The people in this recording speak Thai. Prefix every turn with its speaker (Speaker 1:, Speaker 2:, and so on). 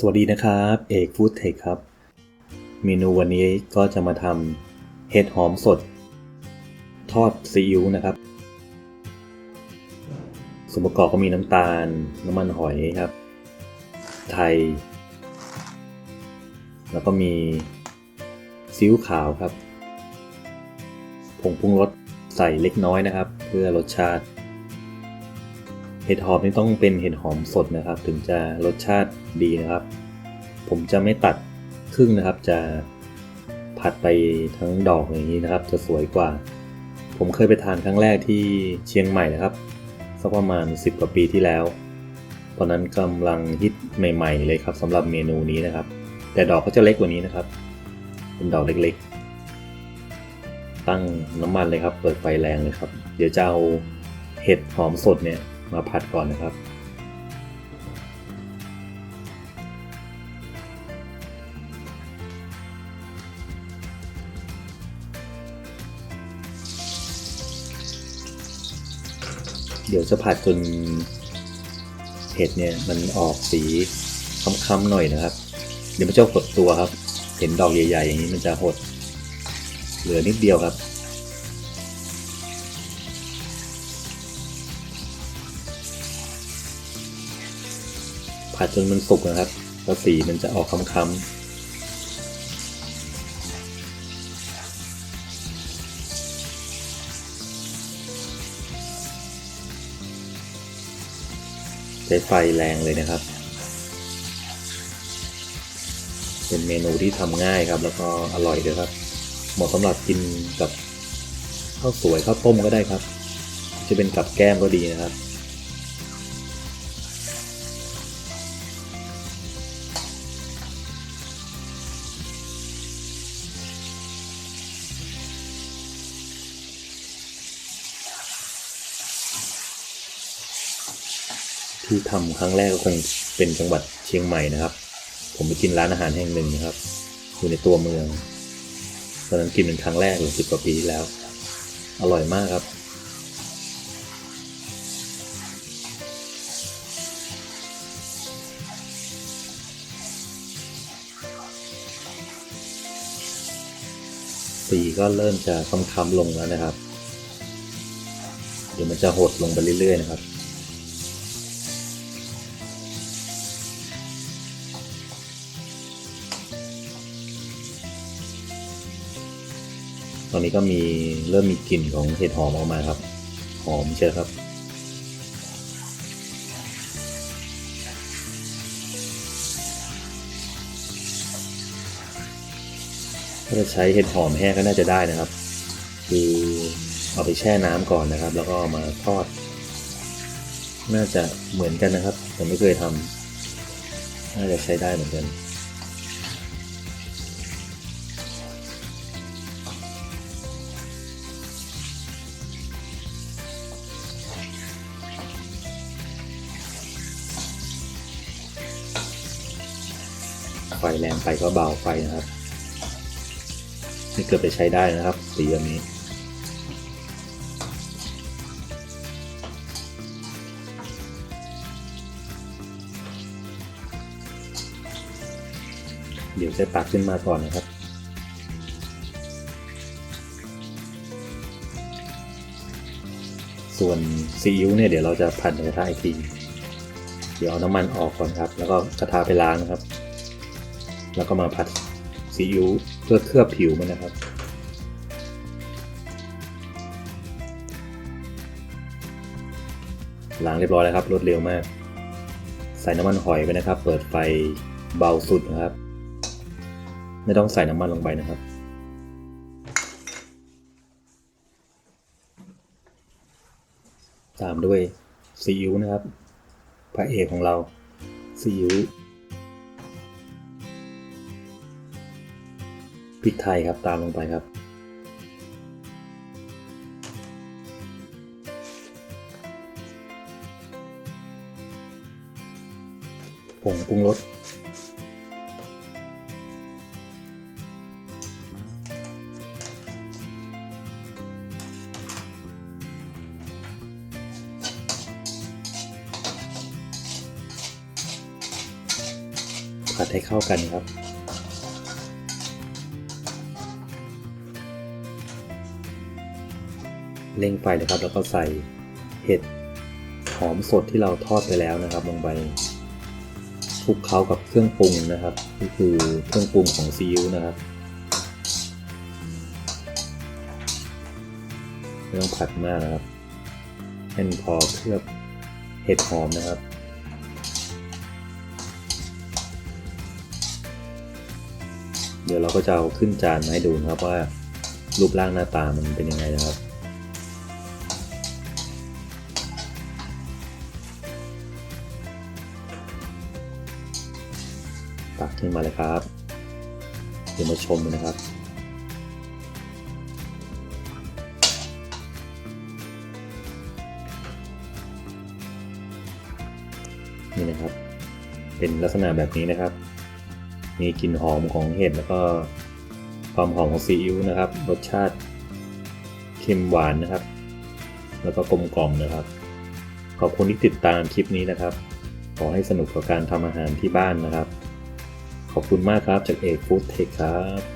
Speaker 1: สวัสดีนะครับเอกฟู้ดเทคครับ เมนูวันนี้ก็จะมาทำเห็ดหอมสด ทอดซีอิ๊วนะครับ ส่วนประกอบก็มีน้ำตาล น้ำมันหอยครับ ไทย แล้วก็มีซีอิ๊วขาวครับ ผงปรุงรสใส่เล็กน้อยนะครับ เพื่อรสชาติ เห็ดหอมนี่ต้องเป็นเห็ดหอมสดนะครับ ถึงจะรสชาติดีนะครับ ผมจะไม่ตัดครึ่งนะครับ จะผัดไปทั้งดอกอย่างนี้นะครับ จะสวยกว่า ผมเคยไปทานครั้งแรกที่เชียงใหม่นะครับสักประมาณ 10 กว่าปีที่แล้ว ตอนนั้นกำลังฮิตใหม่ ๆ เลยครับสำหรับเมนูนี้นะครับ แต่ดอกก็จะเล็กกว่านี้นะครับ เป็นดอกเล็กๆ ตั้งน้ำมันเลยครับ เปิดไฟแรงเลยครับ เดี๋ยวจะเอาเห็ดหอมสดเนี่ย มาผัดก่อนนะครับ เดี๋ยวจะผัดจนเห็ดเนี่ยมันออกสีค้ำๆหน่อยนะครับ เดี๋ยวมันจะหดตัวครับ เห็นดอกใหญ่ๆอย่างนี้มันจะหด เหลือนิดเดียวครับ ผัดจนมันสุกนะครับแล้วสีมันจะออกค้ำๆใช้ไฟแรงเลยนะครับ เป็นเมนูที่ทำง่ายครับ แล้วก็อร่อยด้วยครับ เหมาะสำหรับกินกับข้าวสวยข้าวต้มก็ได้ครับ จะเป็นกับแก้มก็ดีนะครับ ที่ทำครั้งแรกก็คงเป็นจังหวัดเชียงใหม่นะครับ ผมไปกินร้านอาหารแห่งหนึ่งนะครับ อยู่ในตัวเมืองตอนนั้นกินเป็นครั้งแรกหรือสิบกว่าปีที่แล้ว อร่อยมากครับ สีก็เริ่มจะค้ำๆลงแล้วนะครับ เดี๋ยวมันจะหดลงไปเรื่อยๆนะครับ ตอนนี้ก็มีเริ่มมีกลิ่นของเห็ดหอมออกมาครับ หอมเชียวครับ ถ้าจะใช้เห็ดหอมแห้งก็น่าจะได้นะครับ คือเอาไปแช่น้ำก่อนนะครับ แล้วก็มาทอด น่าจะเหมือนกันนะครับ ผมไม่เคยทำน่าจะใช้ได้เหมือนกัน ไฟแรงไปก็เบาไฟนะครับ นี่เกือบไปใช้ได้นะครับสีแบบนี้เดี๋ยวจะตักขึ้นมาก่อนนะครับ ส่วนซีอิ๊วเนี่ยเดี๋ยวเราจะผัดในกระทะอีกที เดี๋ยวเอาน้ำมันออกก่อนครับ แล้วก็กระทะไปล้างนะครับ แล้วก็มาผัดซีอิ๊วเพื่อเคลือบผิวมันนะครับ ล้างเรียบร้อยแล้วครับรวดเร็วมาก ใส่น้ำมันหอยไปนะครับ เปิดไฟเบาสุดนะครับ ไม่ต้องใส่น้ำมันลงไปนะครับตามด้วยซีอิ๊วนะครับ พระเอกของเราซีอิ๊ว ริกไทยครับตามลงไปครับ ผงปรุงรสผัดให้เข้ากันครับ เร่งไฟเลยครับ แล้วก็ใส่เห็ดหอมสดที่เราทอดไปแล้วนะครับ ลงไปคลุกเคล้ากับเครื่องปรุงนะครับนี่คือเครื่องปรุงของซีอิ๊วนะครับไม่ต้องผัดมากนะครับให้มันพอเคลือบเห็ดหอมนะครับเดี๋ยวเราก็จะเอาขึ้นจานมาให้ดูนะครับว่ารูปร่างหน้าตามันเป็นยังไงนะครับ ขึ้นมาเลยครับเดี๋ยวมาชมกันนะครับ นี่นะครับ เป็นลักษณะแบบนี้นะครับ มีกลิ่นหอมของเห็ดแล้วก็ความหอมของซีอิ๊วนะครับ รสชาติเค็มหวานนะครับ แล้วก็กลมกล่อมนะครับ ขอบคุณที่ติดตามคลิปนี้นะครับ ขอให้สนุกกับการทำอาหารที่บ้านนะครับ ขอบคุณมากครับจากเอกฟู้ดเทคครับ